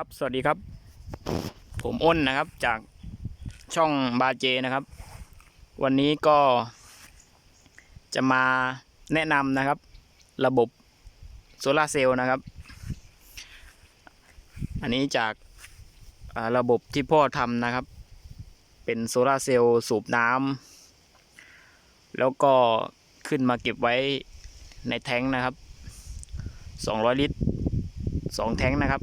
ครับสวัสดีครับ ผมอ้นนะครับจากช่องบาเจนะครับ วันนี้ก็จะมาแนะนำนะครับ ระบบโซลาร์เซลล์นะครับ อันนี้จาการะบบที่พ่อทำนะครับ เป็นโซลาร์เซลล์สูบน้ำแล้วก็ขึ้นมาเก็บไว้ในแท้งนะครับ 200 ลิตร 2 แท้งนะครับ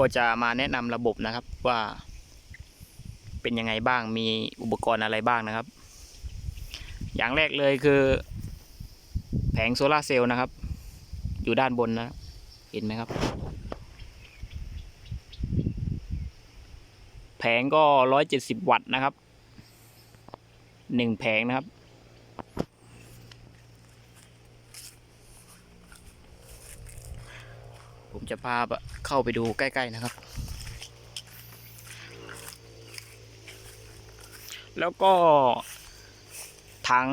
ก็จะมาแนะนำระบบนะครับว่า เป็นยังไงบ้างมีอุปกรณ์อะไรบ้างนะครับ อย่างแรกเลยคือ แผงโซลาเซลล์นะครับ อยู่ด้านบนนะ เห็นไหมครับ แผงก็ 170 วัตต์นะครับ 1 แผงนะครับ ผมจะพาเข้าไปดูใกล้ๆนะครับ แล้วก็ถัง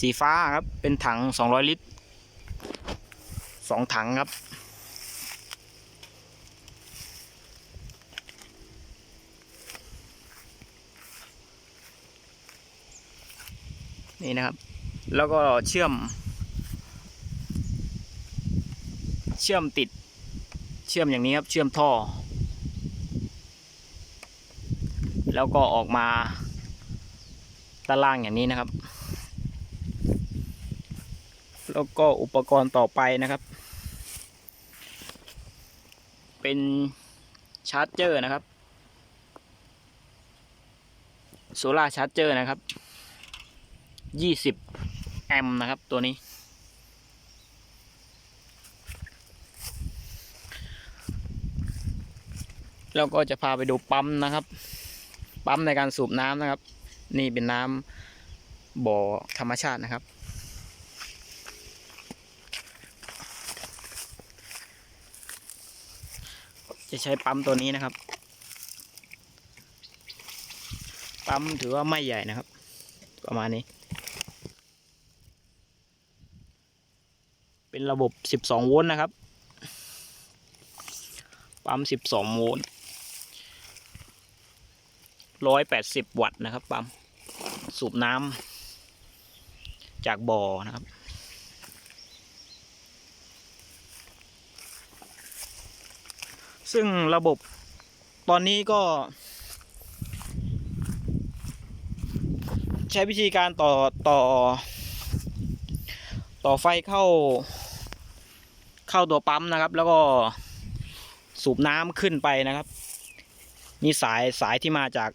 สีฟ้าครับ เป็นถัง 200 ลิตรสองถังครับ นี่นะครับ แล้วก็เชื่อม เชื่อมติดเชื่อมอย่างนี้ครับเชื่อมท่อ แล้วก็ออกมาด้านล่างอย่างนี้นะครับ แล้วก็อุปกรณ์ต่อไปนะครับ เป็นชาร์จเจอร์นะครับโซล่าชาร์จเจอร์นะครับ 20 แอมป์นะครับตัวนี้ แล้วก็จะพาไปดูปั๊มนะครับ ปั๊มในการสูบน้ำนะครับ นี่เป็นน้ำบ่อธรรมชาตินะครับ จะใช้ปั๊มตัวนี้นะครับ ปั๊มถือว่าไม่ใหญ่นะครับ ประมาณนี้ เป็นระบบ 12 โวลต์นะครับปั๊ม 12 โวลต์ 180วัตต์นะครับปั๊มสูบน้ำจากบ่อนะครับซึ่งระบบตอนนี้ก็ ใช้วิธีการต่อต่อ ต่อไฟเข้า เข้าตัวปั๊มนะครับ แล้วก็สูบน้ำขึ้นไปนะครับ มีสายสายที่มาจาก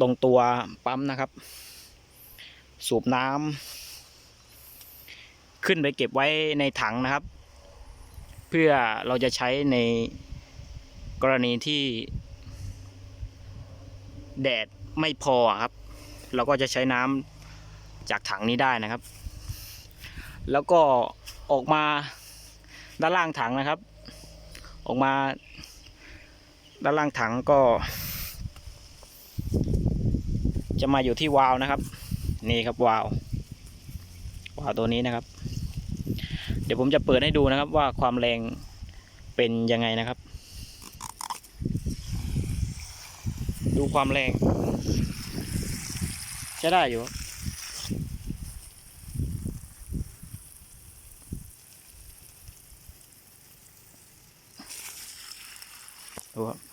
ตรงตัวปั๊มนะครับ สูบน้ำขึ้นไปเก็บไว้ในถังนะครับ เพื่อเราจะใช้ในกรณีที่ แดดไม่พอครับ เราก็จะใช้น้ำจากถังนี้ได้นะครับ แล้วก็ออกมาด้านล่างถังนะครับ ออกมา ด้านล่างถังก็ จะมาอยู่ที่วาล์วนะครับ นี่ครับวาล์ววาล์วตัวนี้นะครับ เดี๋ยวผมจะเปิดให้ดูนะครับว่าความแรงเป็นยังไงนะครับ ดูความแรงใช้ได้อยู่ครับดูครับ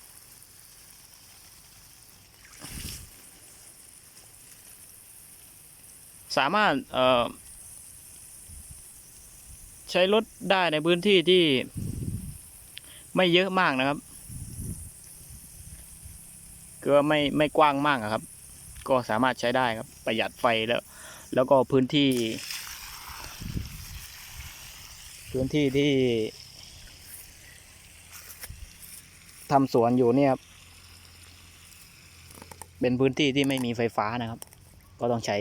สามารถใช้รถได้ในพื้นที่ที่ไม่เยอะมากนะครับคือว่าไม่ไม่กว้างมากอะครับ ก็สามารถใช้ได้ครับ ประหยัดไฟแล้ว แล้วก็พื้นที่ พื้นที่ที่ทำสวนอยู่เนี่ยครับเป็นพื้นที่ที่ไม่มีไฟฟ้านะครับ ก็ต้องใช้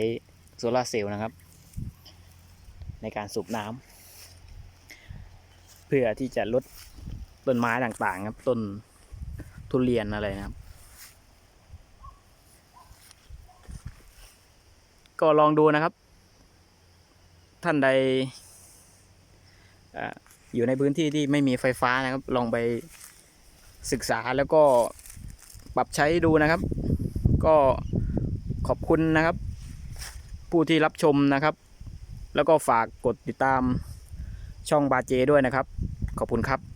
โซลาร์เซลล์นะครับ ในการสูบน้ำเพื่อที่จะลดต้นไม้ต่างๆครับต้นทุเรียนอะไรนะครับ ก็ลองดูนะครับ ท่านใดอยู่ในพื้นที่ที่ไม่มีไฟฟ้านะครับ ลองไปศึกษาแล้วก็ปรับใช้ดูนะครับ ก็ขอบคุณนะครับ ผู้ที่รับชมนะครับ แล้วก็ฝากกดติดตามช่องบาเจด้วยนะครับ ขอบคุณครับ